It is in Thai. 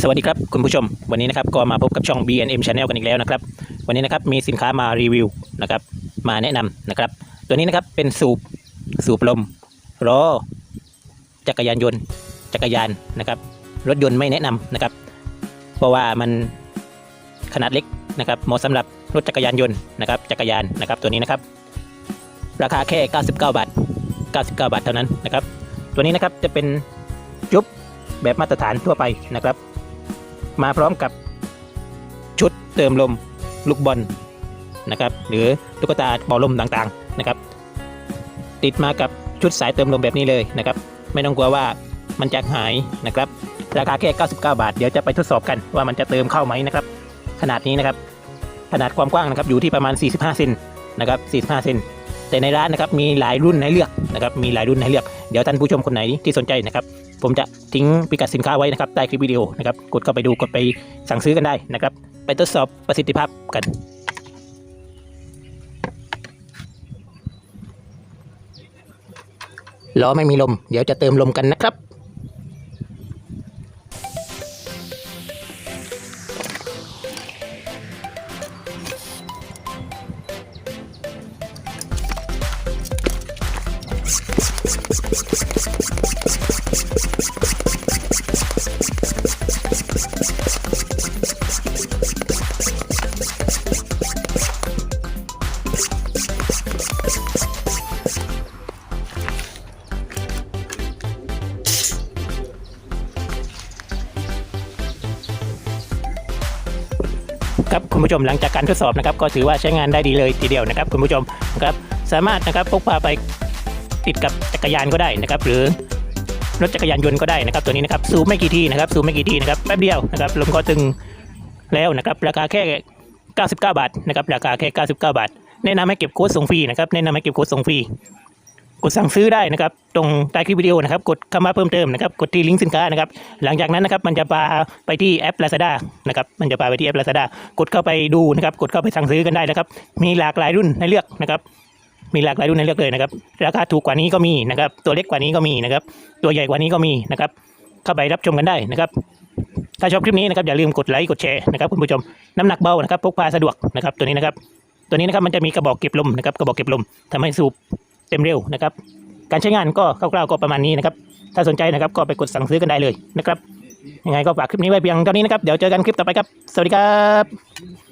สวัสดีครับคุณผู้ชม วันนี้นะครับก็มาพบกับช่อง BNM Channel กันอีกแล้วนะครับ วันนี้นะครับมีสินค้ามารีวิวนะครับ มาแนะนำนะครับ ตัวนี้นะครับเป็นสูบสูบลมล้อจักรยานยนต์ จักรยานนะครับ รถยนต์ไม่แนะนำนะครับ เพราะว่ามันขนาดเล็กนะครับเหมาะสำหรับรถจักรยานยนต์นะครับ จักรยานนะครับตัวนี้นะครับ ราคาแค่ 99 บาท 99 บาทเท่านั้นนะครับ ตัวนี้นะครับจะเป็นจุ๊บแบบมาตรฐานทั่วไปนะครับ มาพร้อมกับชุดเติมลมลูกบอลนะครับ หรือตุ๊กตาเป่าลมต่างๆนะครับ ติดมากับชุดสายเติมลมแบบนี้เลยนะครับ ไม่ต้องกลัวว่ามันจะหายนะครับ ราคาแค่ 99 บาท เดี๋ยวจะไปทดสอบกันว่ามันจะเติมเข้าไหมนะครับ ขนาดนี้นะครับ ขนาดความกว้างนะครับอยู่ที่ประมาณ 45เซนนะครับ45เซนแต่ในร้านนะครับมีหลายรุ่นให้เลือกนะครับ มีหลายรุ่นให้เลือก เดี๋ยวท่านผู้ชมคนไหนที่สนใจนะครับ ผมจะทิ้งพิกัดสินค้าไว้นะครับใต้คลิปวิดีโอนะครับกดเข้าไปดูกดไปสั่งซื้อกันได้นะครับ ไปทดสอบประสิทธิภาพกันล้อไม่มีลม เดี๋ยวจะเติมลมกันนะครับ ครับคุณผู้ชมหลังจากการทดสอบนะครับก็ถือว่าใช้งานได้ดีเลยทีเดียวนะครับ คุณผู้ชมนะครับสามารถนะครับพกพาไปติดกับจักรยานก็ได้นะครับ หรือ รถจักรยานยนต์ก็ได้นะครับตัวนี้นะครับซูมไม่กี่ทีนะครับซูมไม่กี่ทีนะครับแป๊บเดียวนะครับลมก็ตึงแล้วนะครับราคาแค่ 99 บาทนะครับราคาแค่ 99 บาท แนะนำให้เก็บโค้ดส่งฟรีนะครับแนะนำให้เก็บโค้ดส่งฟรีกดสั่งซื้อได้นะครับตรงใต้คลิปวิดีโอนะครับกดคำว่าเพิ่มเติมนะครับกดที่ลิงก์สินค้านะครับหลังจากนั้นนะครับมันจะพาไปที่แอป Lazada นะครับมันจะพาไปที่แอป Lazada กดเข้าไปดูนะครับกดเข้าไปสั่งซื้อกันได้นะครับมีหลากหลายรุ่นให้เลือกนะครับ มีหลากหลายรุ่นให้เลือกเลยนะครับ ราคาถูกกว่านี้ก็มีนะครับ ตัวเล็กกว่านี้ก็มีนะครับ ตัวใหญ่กว่านี้ก็มีนะครับ เข้าไปรับชมกันได้นะครับ ถ้าชอบคลิปนี้นะครับอย่าลืมกดไลค์กดแชร์นะครับคุณผู้ชม น้ำหนักเบานะครับพกพาสะดวกนะครับตัวนี้นะครับ ตัวนี้นะครับมันจะมีกระบอกเก็บลมนะครับกระบอกเก็บลมทำให้สูบเต็มเร็วนะครับ การใช้งานก็คร่าวๆก็ประมาณนี้นะครับ ถ้าสนใจนะครับก็ไปกดสั่งซื้อกันได้เลยนะครับยังไงก็ฝากคลิปนี้ไว้เพียงเท่านี้นะครับ เดี๋ยวเจอกันคลิปต่อไปครับ สวัสดีครับ